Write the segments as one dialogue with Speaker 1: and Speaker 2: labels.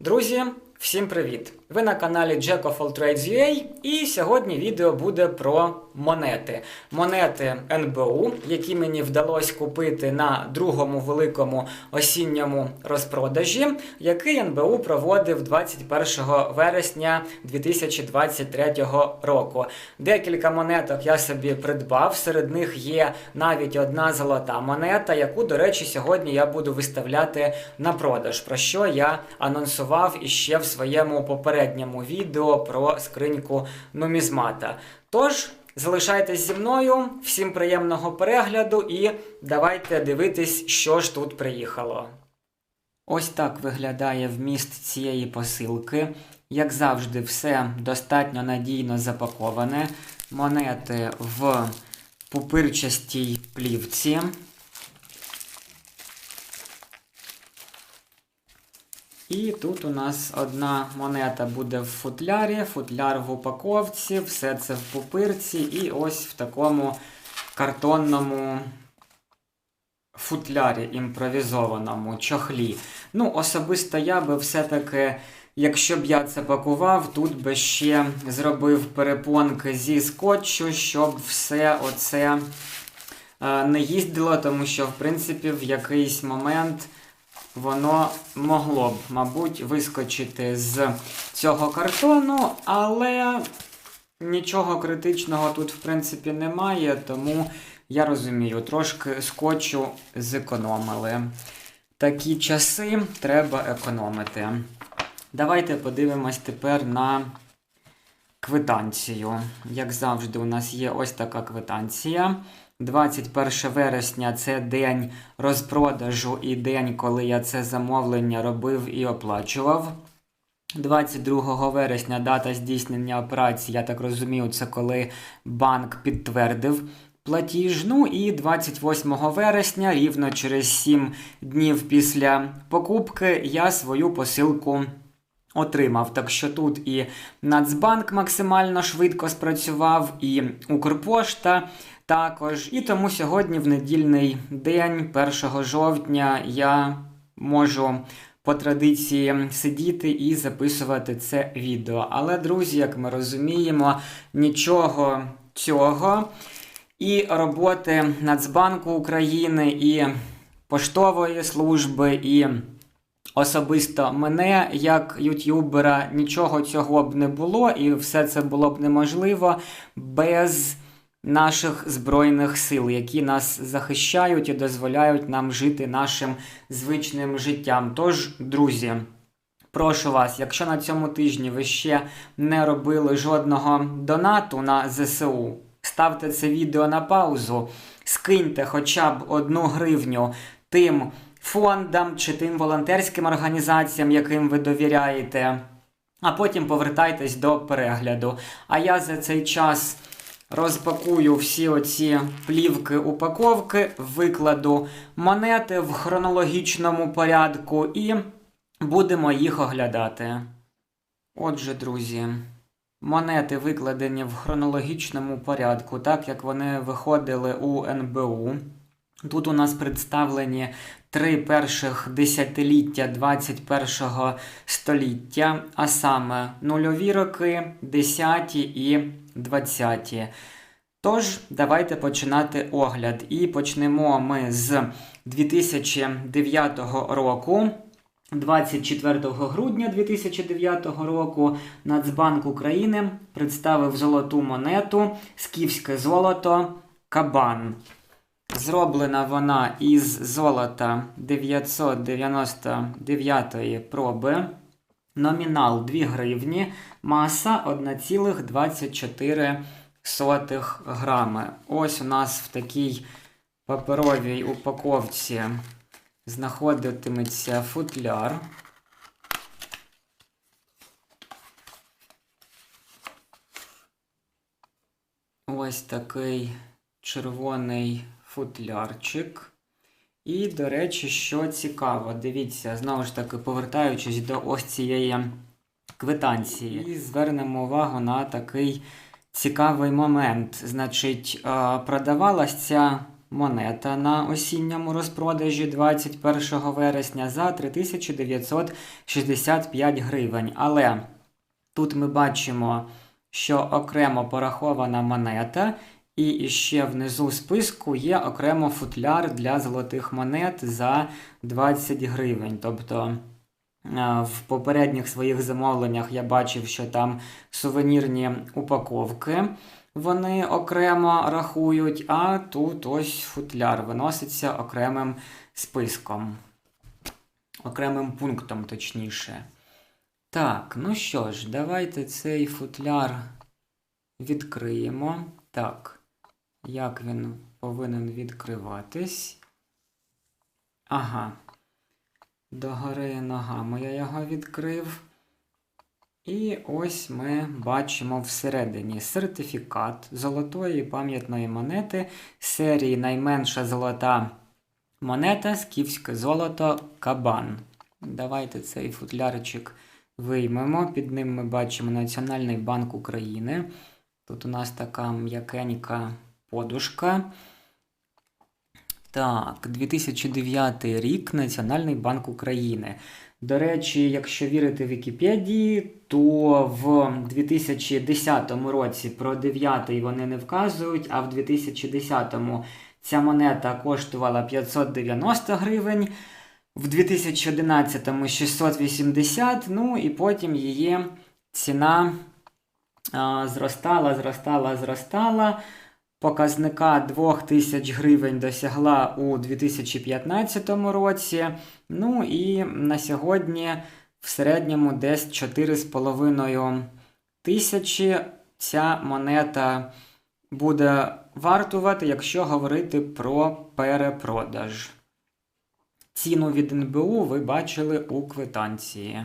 Speaker 1: Друзі, всім привіт! Ви на каналі Jack of All Trades UA і сьогодні відео буде про монети. Монети НБУ, які мені вдалося купити на другому великому осінньому розпродажі, який НБУ проводив 21 вересня 2023 року. Декілька монеток я собі придбав. Серед них є навіть одна золота монета, яку, до речі, сьогодні я буду виставляти на продаж, про що я анонсував іще в своєму попередньому відео про скриньку нумізмата. Тож. Залишайтесь зі мною, всім приємного перегляду і давайте дивитись, що ж тут приїхало. Ось так виглядає вміст цієї посилки. Як завжди, все достатньо надійно запаковане. Монети в пупирчастій плівці. І тут у нас одна монета буде в футлярі, футляр в упаковці, все це в пупирці, і ось в такому картонному футлярі імпровізованому чохлі. Ну, особисто я би все-таки, якщо б я це пакував, тут би ще зробив перепонки зі скотчу, щоб все оце е, не їздило, тому що, в принципі, в якийсь момент воно могло б, мабуть, вискочити з цього картону, але нічого критичного тут, в принципі, немає, тому я розумію, трошки скотчу зекономили. Такі часи треба економити. Давайте подивимось тепер на квитанцію. Як завжди, у нас є ось така квитанція. 21 вересня це день розпродажу і день, коли я це замовлення робив і оплачував. 22 вересня дата здійснення операції, я так розумію, це коли банк підтвердив платіж. Ну і 28 вересня, рівно через 7 днів після покупки, я свою посилку отримав. Так що тут і Нацбанк максимально швидко спрацював, і Укрпошта також. І тому сьогодні, в недільний день, 1 жовтня, я можу. По традиції сидіти і записувати це відео. Але, друзі, як ми розуміємо, нічого цього і роботи Нацбанку України, і поштової служби, і особисто мене, як ютюбера, нічого цього б не було, і все це було б неможливо без наших Збройних сил, які нас захищають і дозволяють нам жити нашим звичним життям. Тож, друзі. Прошу вас, якщо на цьому тижні ви ще не робили жодного донату на ЗСУ, ставте це відео на паузу, скиньте хоча б одну гривню тим фондам чи тим волонтерським організаціям, яким ви довіряєте, а потім повертайтесь до перегляду. А я за цей час розпакую всі оці плівки упаковки, викладу монети в хронологічному порядку і будемо їх оглядати. Отже, друзі. Монети викладені в хронологічному порядку, так як вони виходили у НБУ. Тут у нас представлені три перших десятиліття 21 століття, а саме нульові роки, 10 і 20. Тож, давайте починати огляд. І почнемо ми з 2009 року. 24 грудня 2009 року Нацбанк України представив золоту монету Скіфське золото Кабан. Зроблена вона із золота 999 проби. Номінал 2 гривні, маса 1,24 грами. Ось у нас в такій паперовій упаковці знаходитиметься футляр. Ось такий червоний футлярчик. І, до речі, що цікаво, дивіться, знову ж таки, повертаючись до ось цієї квитанції, і звернемо увагу на такий цікавий момент. Значить, продавалась ця монета на осінньому розпродажі 21 вересня за 3965 гривень. Але тут ми бачимо, що окремо порахована монета, і ще внизу списку є окремо футляр для золотих монет за 20 гривень. Тобто. В попередніх своїх замовленнях я бачив, що там сувенірні упаковки вони окремо рахують, а тут ось футляр виноситься окремим списком, окремим пунктом, точніше. Так, ну що ж, давайте цей футляр відкриємо. Так, як він повинен відкриватись? Ага. Догори ногами я його відкрив. І ось ми бачимо всередині сертифікат золотої пам'ятної монети серії найменша золота монета скіфське золото Кабан. Давайте цей футлярчик виймемо. Під ним ми бачимо Національний банк України. Тут у нас така м'якенька подушка. Так, 2009 рік Національний банк України. До речі, якщо вірити Вікіпедії, то в 2010 році про 9 вони не вказують, а в 2010 ця монета коштувала 590 гривень, в 2011 680, ну і потім її ціна а, зростала, зростала, зростала показника 2000 гривень досягла у 2015 році. Ну і на сьогодні в середньому десь 4,5 тисячі ця монета буде вартувати, якщо говорити про перепродаж. Ціну від НБУ ви бачили у квитанції.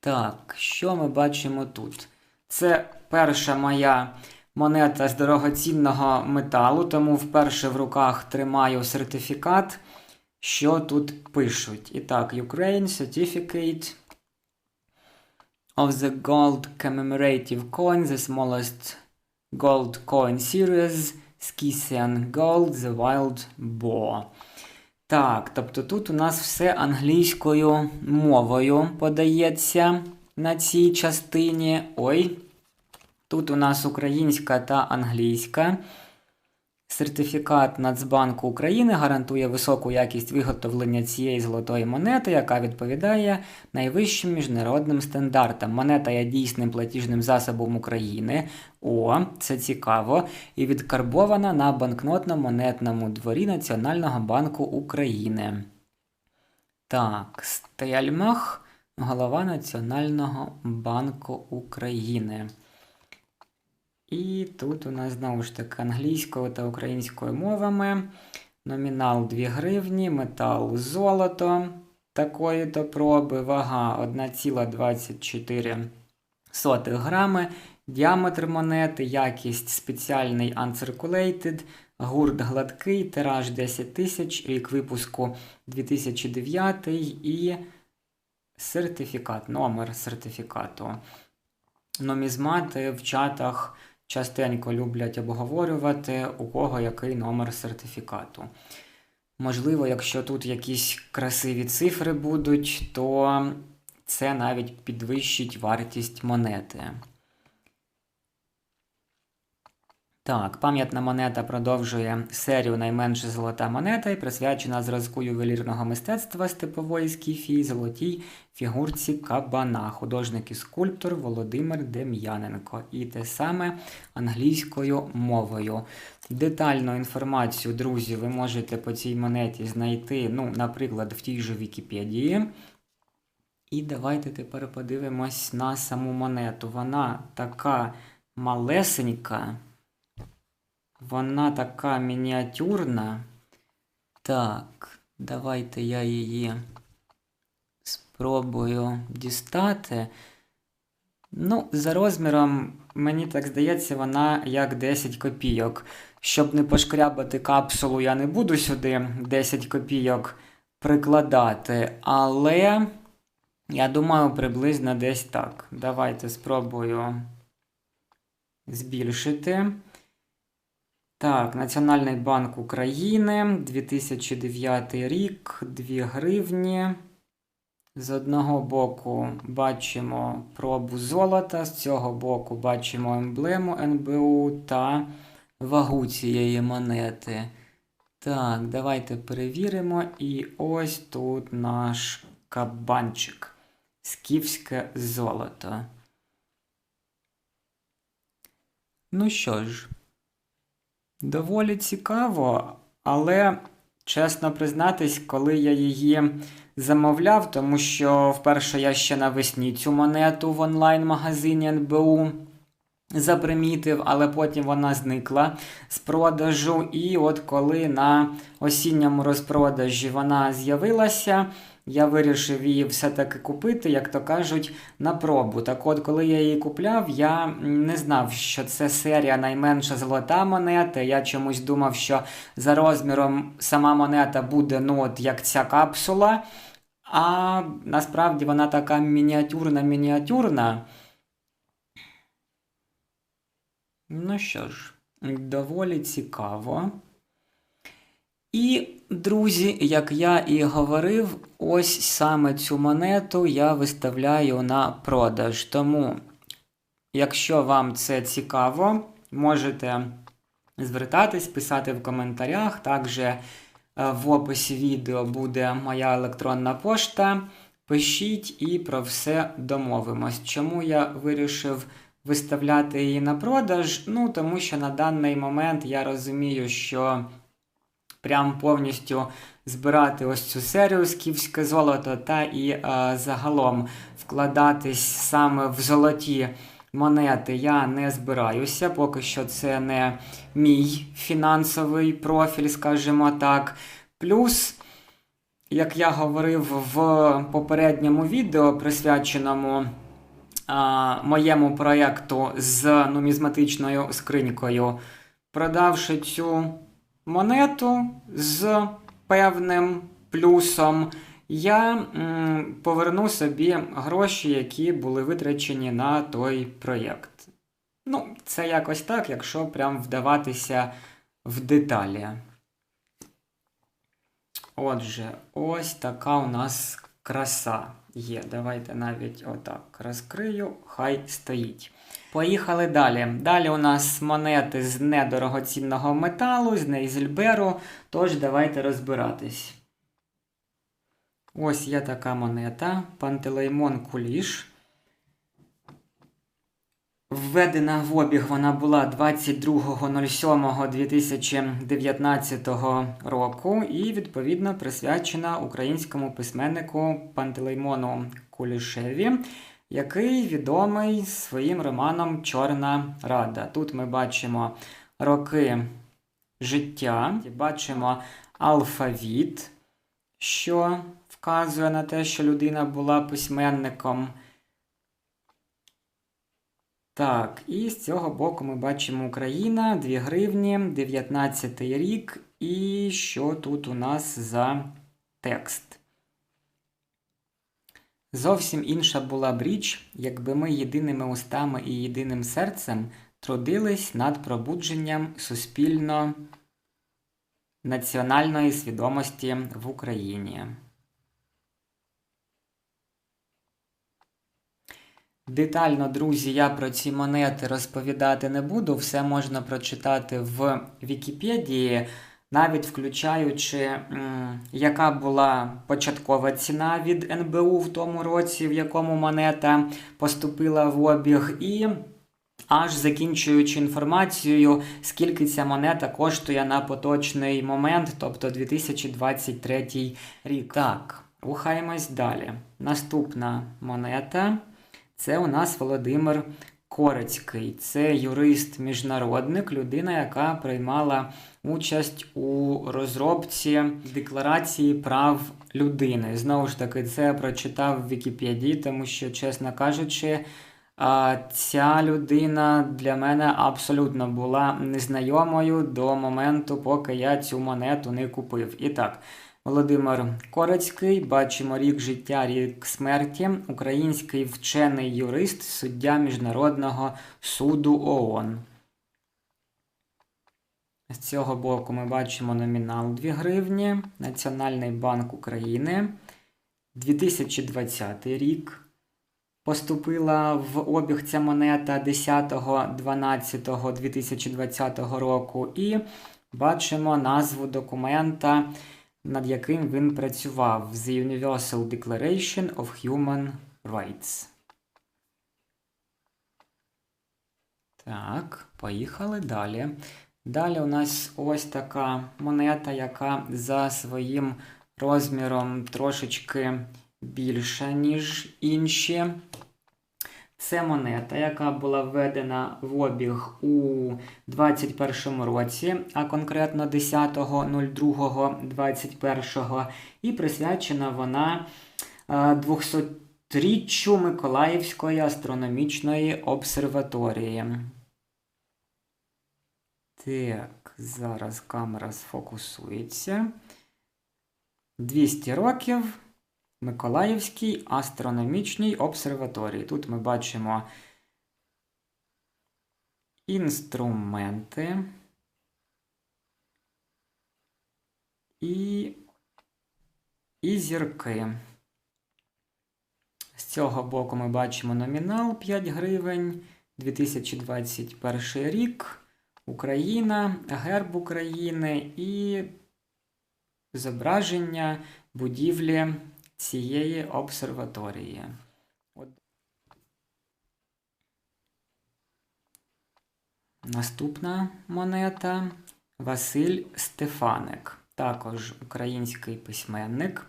Speaker 1: Так, що ми бачимо тут? Це перша моя монета з дорогоцінного металу, тому вперше в руках тримаю сертифікат, що тут пишуть. І так, Ukraine Certificate of the Gold Commemorative Coin, the smallest gold coin series, Skisian Gold, The Wild Boar. Так, тобто тут у нас все англійською мовою подається на цій частині. Ой. Тут у нас українська та англійська. Сертифікат Нацбанку України гарантує високу якість виготовлення цієї золотої монети, яка відповідає найвищим міжнародним стандартам. Монета є дійсним платіжним засобом України. О, це цікаво. І відкарбована на банкнотно-монетному дворі Національного банку України. Так, Стельмах, голова Національного банку України. І тут у нас знову ж таки англійською та українською мовами. Номінал 2 гривні, метал золото такої то проби, вага 1,24 грами, діаметр монети, якість спеціальний uncirculated, гурт гладкий, тираж 10 тисяч, рік випуску 2009 і сертифікат, номер сертифікату. Номізмати в чатах частенько люблять обговорювати, у кого який номер сертифікату. Можливо, якщо тут якісь красиві цифри будуть, то це навіть підвищить вартість монети. Так, пам'ятна монета продовжує серію найменша золота монета і присвячена зразку ювелірного мистецтва степової скіфії золотій фігурці Кабана, художник і скульптор Володимир Дем'яненко. І те саме англійською мовою. Детальну інформацію, друзі, ви можете по цій монеті знайти, ну, наприклад, в тій же Вікіпедії. І давайте тепер подивимось на саму монету. Вона така малесенька. Вона така мініатюрна. Так, давайте я її спробую дістати. Ну, за розміром, мені так здається, вона як 10 копійок. Щоб не пошкрябати капсулу, я не буду сюди 10 копійок прикладати, але я думаю, приблизно десь так. Давайте спробую збільшити. Так, Національний банк України, 2009 рік, 2 гривні. З одного боку бачимо пробу золота, з цього боку бачимо емблему НБУ та вагу цієї монети. Так, давайте перевіримо. І ось тут наш кабанчик. Скіфське золото. Ну що ж, доволі цікаво, але чесно признатись, коли я її замовляв, тому що вперше я ще навесні цю монету в онлайн-магазині НБУ запримітив, але потім вона зникла з продажу. І от коли на осінньому розпродажі вона з'явилася, я вирішив її все-таки купити, як то кажуть, на пробу. Так от, коли я її купляв, я не знав, що це серія найменша золота монета. Я чомусь думав, що за розміром сама монета буде ну от як ця капсула. А насправді вона така мініатюрна-мініатюрна. Ну що ж, доволі цікаво. І, друзі, як я і говорив, ось саме цю монету я виставляю на продаж. Тому, якщо вам це цікаво, можете звертатись, писати в коментарях. Також е, в описі відео буде моя електронна пошта. Пишіть і про все домовимось. Чому я вирішив виставляти її на продаж? Ну, тому що на даний момент я розумію, що прям повністю збирати ось цю серію скіфське золото та і а, загалом вкладатись саме в золоті монети я не збираюся. Поки що це не мій фінансовий профіль, скажімо так. Плюс. Як я говорив в попередньому відео, присвяченому а, моєму проєкту з нумізматичною скринькою, продавши цю монету з певним плюсом, я поверну собі гроші, які були витрачені на той проєкт. Ну, це якось так, якщо прям вдаватися в деталі. Отже, ось така у нас краса є. Давайте навіть отак розкрию, хай стоїть. Поїхали далі. Далі у нас монети з недорогоцінного металу, з Нейзельберу. Тож, давайте розбиратись. Ось є така монета. Пантелеймон Куліш. Введена в обіг вона була 22.07.2019 року і, відповідно, присвячена українському письменнику Пантелеймону Кулішеві, який відомий своїм романом Чорна Рада. Тут ми бачимо роки життя, бачимо алфавіт, що вказує на те, що людина була письменником. Так, і з цього боку ми бачимо Україна, 2 гривні, 19 рік. І що тут у нас за текст? Зовсім інша була б річ, якби ми єдиними устами і єдиним серцем трудились над пробудженням суспільно національної свідомості в Україні. Детально, друзі, я про ці монети розповідати не буду. Все можна прочитати в Вікіпедії, навіть включаючи, яка була початкова ціна від НБУ в тому році, в якому монета поступила в обіг, і аж закінчуючи інформацією, скільки ця монета коштує на поточний момент, тобто 2023 рік. Так, рухаємось далі. Наступна монета. Це у нас Володимир Корецький. Це юрист-міжнародник, людина, яка приймала участь у розробці Декларації прав людини. Знову ж таки, це прочитав в Вікіпедії, тому що, чесно кажучи, ця людина для мене абсолютно була незнайомою до моменту, поки я цю монету не купив. І так. Володимир Корецький, бачимо рік життя, рік смерті, український вчений юрист, суддя Міжнародного суду ООН. З цього боку ми бачимо номінал 2 гривні, Національний банк України. 2020 рік. Поступила в обіг ця монета 10.12.2020 року. І бачимо назву документа, над яким він працював: The Universal Declaration of Human Rights. Так, поїхали далі. Далі у нас ось така монета, яка за своїм розміром трошечки більша, ніж інші. Це монета, яка була введена в обіг у 2021 році, а конкретно 10.02.21, і присвячена вона 200-річчю Миколаївської астрономічної обсерваторії. Так, зараз камера сфокусується. 200 років Миколаївській астрономічній обсерваторії. Тут ми бачимо інструменти і, і зірки. З цього боку ми бачимо номінал 5 гривень 2021 рік. Україна, герб України і зображення будівлі цієї обсерваторії. Наступна монета Василь Стефаник, також український письменник.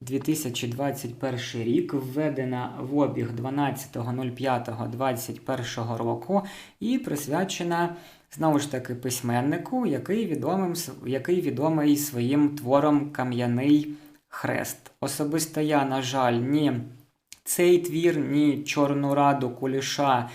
Speaker 1: 2021 рік введена в обіг 12.05.2021 року і присвячена знову ж таки письменнику, який відомим, який відомий своїм твором Кам'яний Хрест. Особисто я, на жаль, ні цей твір, ні Чорну Раду Куліша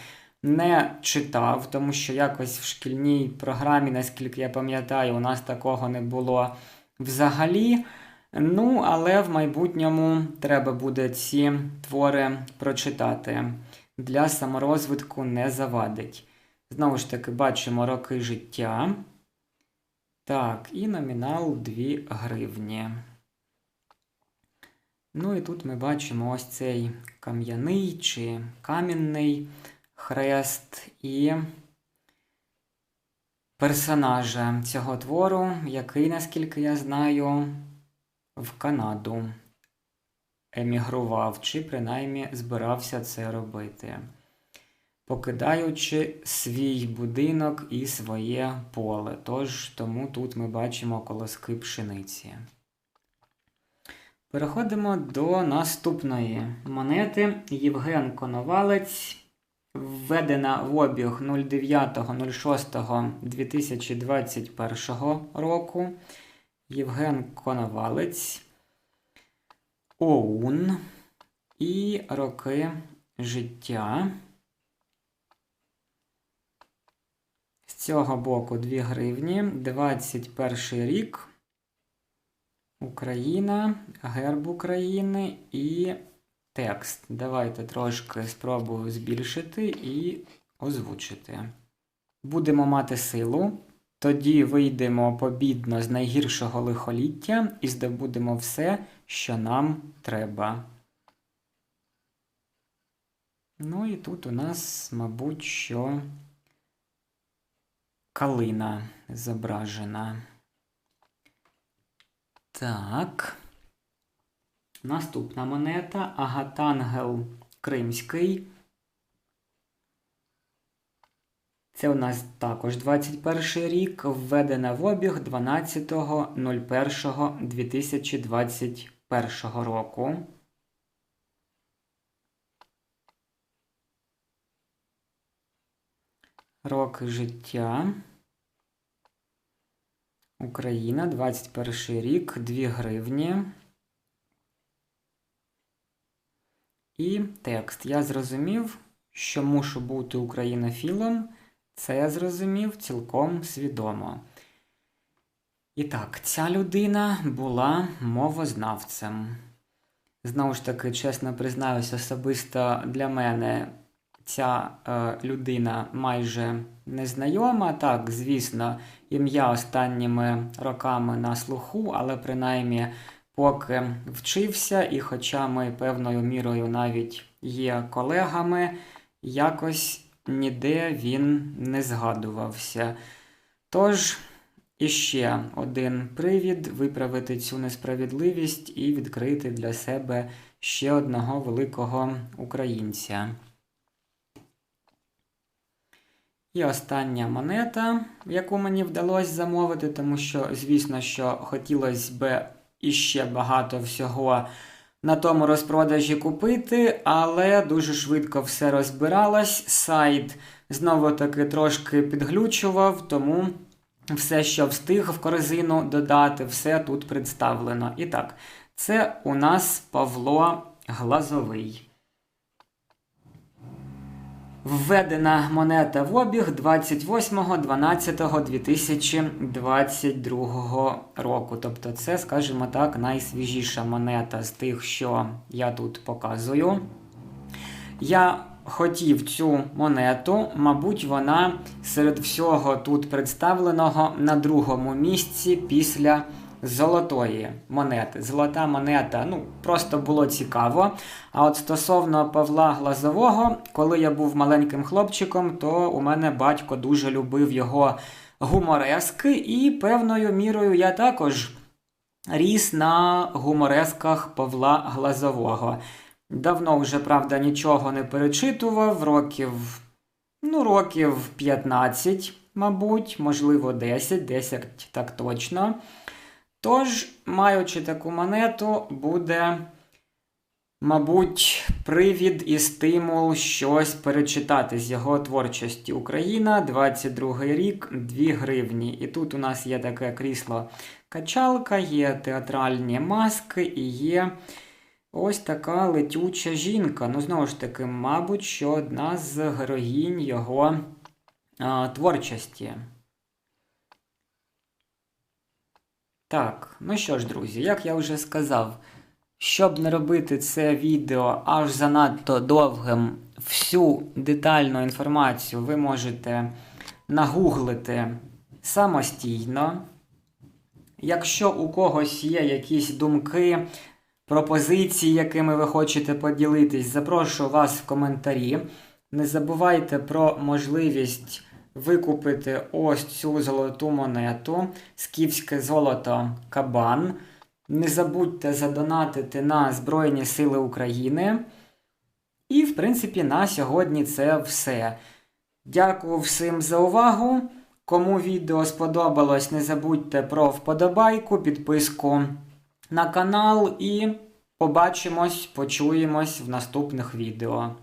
Speaker 1: не читав, тому що якось в шкільній програмі, наскільки я пам'ятаю, у нас такого не було взагалі. Ну, але в майбутньому треба буде ці твори прочитати. Для саморозвитку не завадить. Знову ж таки, бачимо роки життя. Так, і номінал 2 гривні. Ну і тут ми бачимо ось цей кам'яний чи камінний хрест і персонажа цього твору, який, наскільки я знаю, в Канаду емігрував, чи принаймні збирався це робити, покидаючи свій будинок і своє поле. Тож тому тут ми бачимо колоски пшениці. Переходимо до наступної монети. Євген Коновалець. Введена в обіг 09.06.2021 року. Євген Коновалець. ОУН і роки життя. З цього боку 2 гривні. 21 рік. Україна, герб України і текст. Давайте трошки спробую збільшити і озвучити. Будемо мати силу. Тоді вийдемо побідно з найгіршого лихоліття і здобудемо все, що нам треба. Ну і тут у нас, мабуть, що калина зображена. Так. Наступна монета Агатангел Кримський. Це у нас також 21 рік, введена в обіг 12.01.2021 року. Роки життя. Україна, 21 рік, 2 гривні. І текст. Я зрозумів, що мушу бути українофілом. Це я зрозумів цілком свідомо. І так, ця людина була мовознавцем. Знову ж таки, чесно признаюся, особисто для мене ця е, людина майже незнайома. Так, звісно, ім'я останніми роками на слуху, але принаймні поки вчився, і хоча ми певною мірою навіть є колегами, якось ніде він не згадувався. Тож, іще один привід виправити цю несправедливість і відкрити для себе ще одного великого українця. І остання монета, яку мені вдалося замовити, тому що, звісно, що хотілося б іще багато всього на тому розпродажі купити, але дуже швидко все розбиралось. Сайт знову таки трошки підглючував, тому все, що встиг в корзину додати, все тут представлено. І так, це у нас Павло Глазовий. Введена монета в обіг 28.12.2022 року. Тобто, це, скажімо так, найсвіжіша монета з тих, що я тут показую. Я хотів цю монету, мабуть, вона серед всього тут представленого на другому місці після золотої монети. Золота монета, ну, просто було цікаво. А от стосовно Павла Глазового, коли я був маленьким хлопчиком, то у мене батько дуже любив його гуморески, і певною мірою я також ріс на гуморесках Павла Глазового. Давно вже, правда, нічого не перечитував, років, ну, років 15, мабуть, можливо, 10, 10 так точно. Тож, маючи таку монету, буде, мабуть, привід і стимул щось перечитати з його творчості. Україна, 22 рік, 2 гривні. І тут у нас є таке крісло качалка, є театральні маски і є ось така летюча жінка. Ну, знову ж таки, мабуть, що одна з героїнь його а, творчості. Так, ну що ж, друзі, як я вже сказав, щоб не робити це відео аж занадто довгим, всю детальну інформацію ви можете нагуглити самостійно. Якщо у когось є якісь думки, пропозиції, якими ви хочете поділитись, запрошую вас в коментарі. Не забувайте про можливість викупити ось цю золоту монету, скіфське золото Кабан. Не забудьте задонатити на Збройні Сили України. І, в принципі, на сьогодні це все. Дякую всім за увагу. Кому відео сподобалось, не забудьте про вподобайку, підписку на канал і побачимось, почуємось в наступних відео.